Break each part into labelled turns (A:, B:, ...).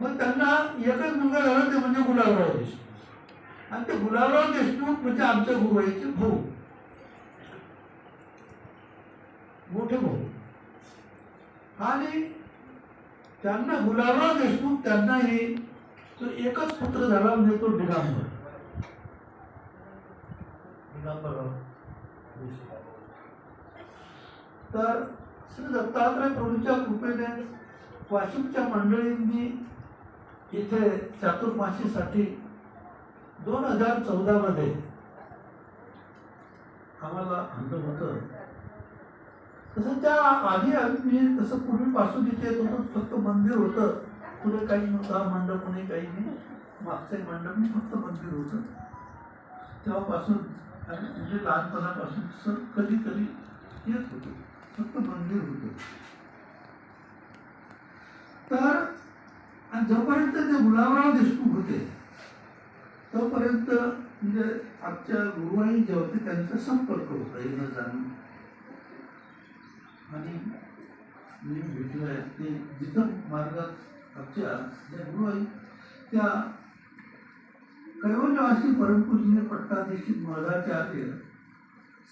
A: मग त्यांना एकच मुलगा झाला ते म्हणजे गुलाबराव देशमुख. आणि ते गुलाबराव देशमुख म्हणजे आमच्या गुरुवाईचे भाऊ. मोठे भाऊ. आणि त्यांना गुलाबराव देशमुख त्यांनाही तो एकच पुत्र झाला म्हणजे तो देशमुख तर श्री दत्तात्रय प्रभूंच्या कृपेने वाशिमच्या मंडळींनी इथे चातुर्माशीसाठी दोन हजार चौदामध्ये आम्हाला आणलं होतं. तसं त्या आधी आम्ही मी तसं पूर्वीपासून इथे येत होतो. फक्त मंदिर होतं. पुढे काही नव्हता मंडप नाही काही नाही. मागचं एक मंडप नाही फक्त मंदिर होतं. तेव्हापासून म्हणजे लहानपणापासून सर कधी कधी येत होतो. फक्त मंदिर होतं. तर आणि जोपर्यंत ते गुलाबराव देशमुख होते तोपर्यंत म्हणजे आमच्या गुरुवाई जे होते त्यांचा संपर्क होता येणं जाणून. आणि मी भेटलोय ते जिथं मार्गात आमच्या ज्या गुरुवाई त्या कैवल्यवासी परमपूजनीय पट्टाधीशित मधाचार्य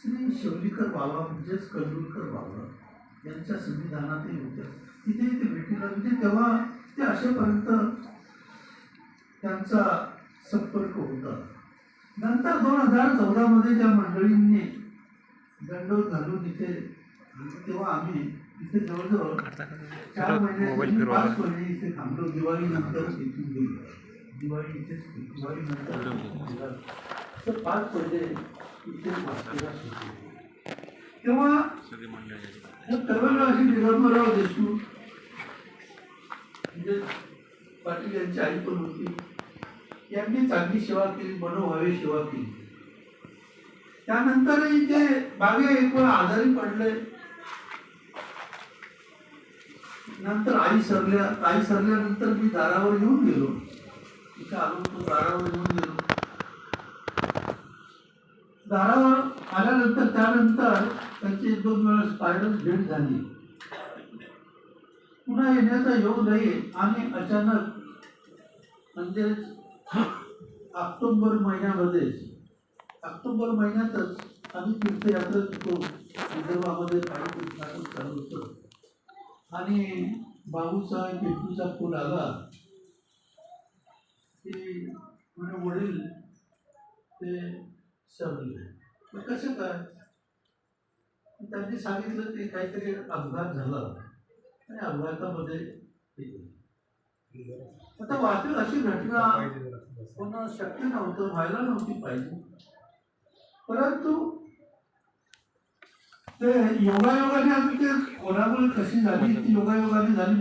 A: श्री शिवलीकर बाबा म्हणजेच कंडुलकर बाबा यांच्या संविधानातही होत्या तिथे ते भेटीला म्हणजे तेव्हा ते असेपर्यंत त्यांचा संपर्क होता. नंतर दोन हजार चौदामध्ये ज्या मंडळींनी दंडोत घालून इथे तेव्हा आम्ही इथे जवळजवळ चार महिने. पाच महिने इथे थांबलो. दिवाळी नंतर इथून गेलो. दिवाळी इथेच दिवाळी. नंतर तर पाच महिने इथे वाचलेला तेव्हा सर्वांना अशी दिगंबरराव देशमुख म्हणजे पाटील यांची आई पण होती. यांनी चांगली सेवा केली मनोभावे सेवा केली. त्यानंतरही ते मागे एक वेळ आजारी पडले. नंतर आई सरल्या आई सरल्यानंतर मी दारावर येऊन गेलो. इथे आलो तो दारावर येऊन गेलो. दारावर आल्यानंतर त्यानंतर त्यांची एक दोन वेळा स्पायरल भेट झाली. पुन्हा येण्याचा योग नाही आणि अचानक म्हणजे ऑक्टोबर महिन्यामध्ये ऑक्टोबर महिन्यातच आम्ही तीर्थयात्रा होतो विदर्भामध्ये काही तीर्थाटन चालू होतं. आणि बाबूचा पिंटूचा फोन आला. की म्हणजे वडील ते सरले. कसं काय? त्यांनी सांगितलं की काहीतरी अपघात झाला. आणि अपघातामध्ये. आता वाटेल अशी घटना होणं शक्य नव्हतं व्हायला नव्हती पाहिजे. परंतु ते योगायोगाने आम्ही ते कोणामुळे कशी झाली ती योगायोगाने झाली.